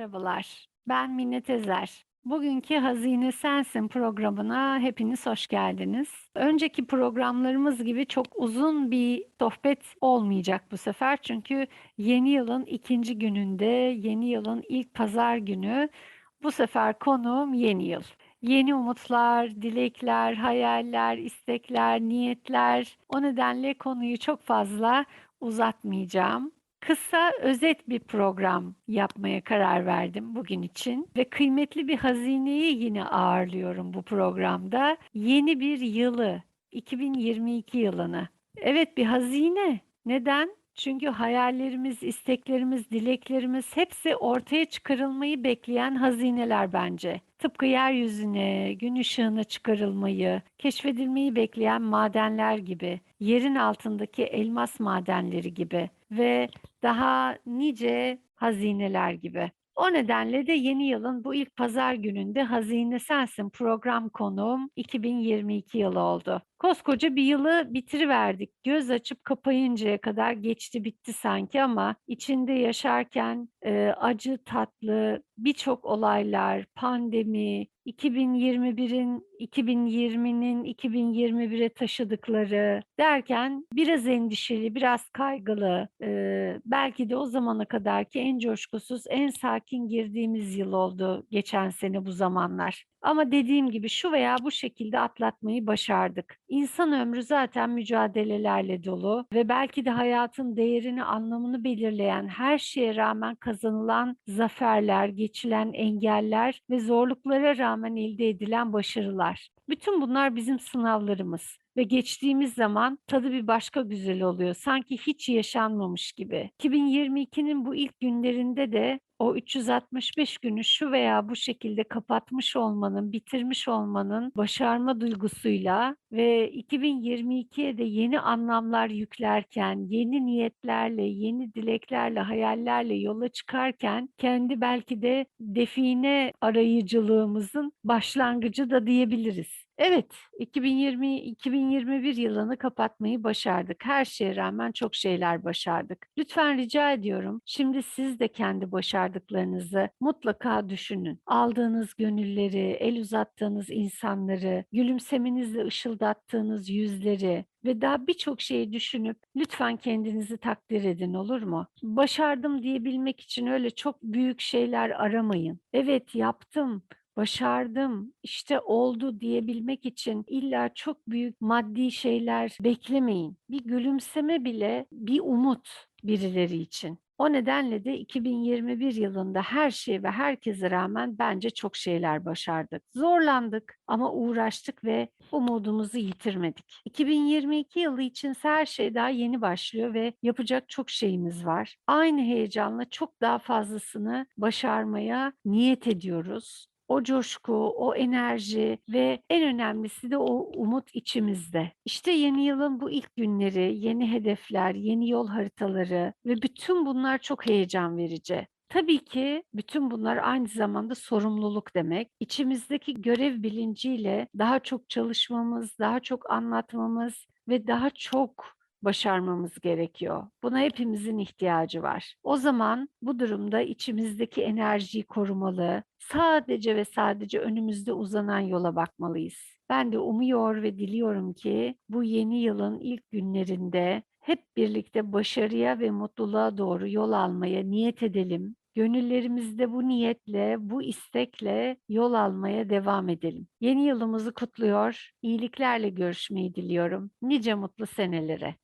Merhabalar, ben Minnet Ezer. Bugünkü Hazine Sensin programına hepiniz hoş geldiniz. Önceki programlarımız gibi çok uzun bir sohbet olmayacak bu sefer. Çünkü yeni yılın ikinci gününde, yeni yılın ilk pazar günü bu sefer konuğum yeni yıl. Yeni umutlar, dilekler, hayaller, istekler, niyetler. O nedenle konuyu çok fazla uzatmayacağım. Kısa, özet bir program yapmaya karar verdim bugün için ve kıymetli bir hazineyi yine ağırlıyorum bu programda. Yeni bir yılı, 2022 yılını. Evet bir hazine. Neden? Çünkü hayallerimiz, isteklerimiz, dileklerimiz hepsi ortaya çıkarılmayı bekleyen hazineler bence. Tıpkı yeryüzüne, gün ışığına çıkarılmayı, keşfedilmeyi bekleyen madenler gibi, yerin altındaki elmas madenleri gibi ve daha nice hazineler gibi. O nedenle de yeni yılın bu ilk pazar gününde Hazine Sensin program konuğum 2022 yılı oldu. Koskoca bir yılı bitiriverdik. Göz açıp kapayıncaya kadar geçti bitti sanki ama içinde yaşarken e, acı tatlı birçok olaylar, pandemi, 2021'in 2020'nin 2021'e taşıdıkları derken biraz endişeli, biraz kaygılı, e, belki de o zamana kadarki en coşkusuz, en sakin girdiğimiz yıl oldu geçen sene bu zamanlar. Ama dediğim gibi şu veya bu şekilde atlatmayı başardık. İnsan ömrü zaten mücadelelerle dolu ve belki de hayatın değerini, anlamını belirleyen her şeye rağmen kazanılan zaferler, geçilen engeller ve zorluklara rağmen elde edilen başarılar. Bütün bunlar bizim sınavlarımız ve geçtiğimiz zaman tadı bir başka güzel oluyor. Sanki hiç yaşanmamış gibi. 2022'nin bu ilk günlerinde de o 365 günü şu veya bu şekilde kapatmış olmanın, bitirmiş olmanın başarma duygusuyla ve 2022'ye de yeni anlamlar yüklerken, yeni niyetlerle, yeni dileklerle, hayallerle yola çıkarken kendi belki de define arayıcılığımızın başlangıcı da diyebiliriz. Evet, 2020-2021 yılını kapatmayı başardık. Her şeye rağmen çok şeyler başardık. Lütfen rica ediyorum, şimdi siz de kendi başardıklarınızı mutlaka düşünün. Aldığınız gönülleri, el uzattığınız insanları, gülümsemenizle ışıldattığınız yüzleri, ve daha birçok şeyi düşünüp lütfen kendinizi takdir edin olur mu? Başardım diyebilmek için öyle çok büyük şeyler aramayın. Evet yaptım, başardım, işte oldu diyebilmek için illa çok büyük maddi şeyler beklemeyin. Bir gülümseme bile bir umut birileri için. O nedenle de 2021 yılında her şey ve herkese rağmen bence çok şeyler başardık. Zorlandık ama uğraştık ve umudumuzu yitirmedik. 2022 yılı için her şey daha yeni başlıyor ve yapacak çok şeyimiz var. Aynı heyecanla çok daha fazlasını başarmaya niyet ediyoruz o coşku, o enerji ve en önemlisi de o umut içimizde. İşte yeni yılın bu ilk günleri, yeni hedefler, yeni yol haritaları ve bütün bunlar çok heyecan verici. Tabii ki bütün bunlar aynı zamanda sorumluluk demek. İçimizdeki görev bilinciyle daha çok çalışmamız, daha çok anlatmamız ve daha çok başarmamız gerekiyor. Buna hepimizin ihtiyacı var. O zaman bu durumda içimizdeki enerjiyi korumalı, sadece ve sadece önümüzde uzanan yola bakmalıyız. Ben de umuyor ve diliyorum ki bu yeni yılın ilk günlerinde hep birlikte başarıya ve mutluluğa doğru yol almaya niyet edelim. Gönüllerimizde bu niyetle, bu istekle yol almaya devam edelim. Yeni yılımızı kutluyor, iyiliklerle görüşmeyi diliyorum. Nice mutlu senelere.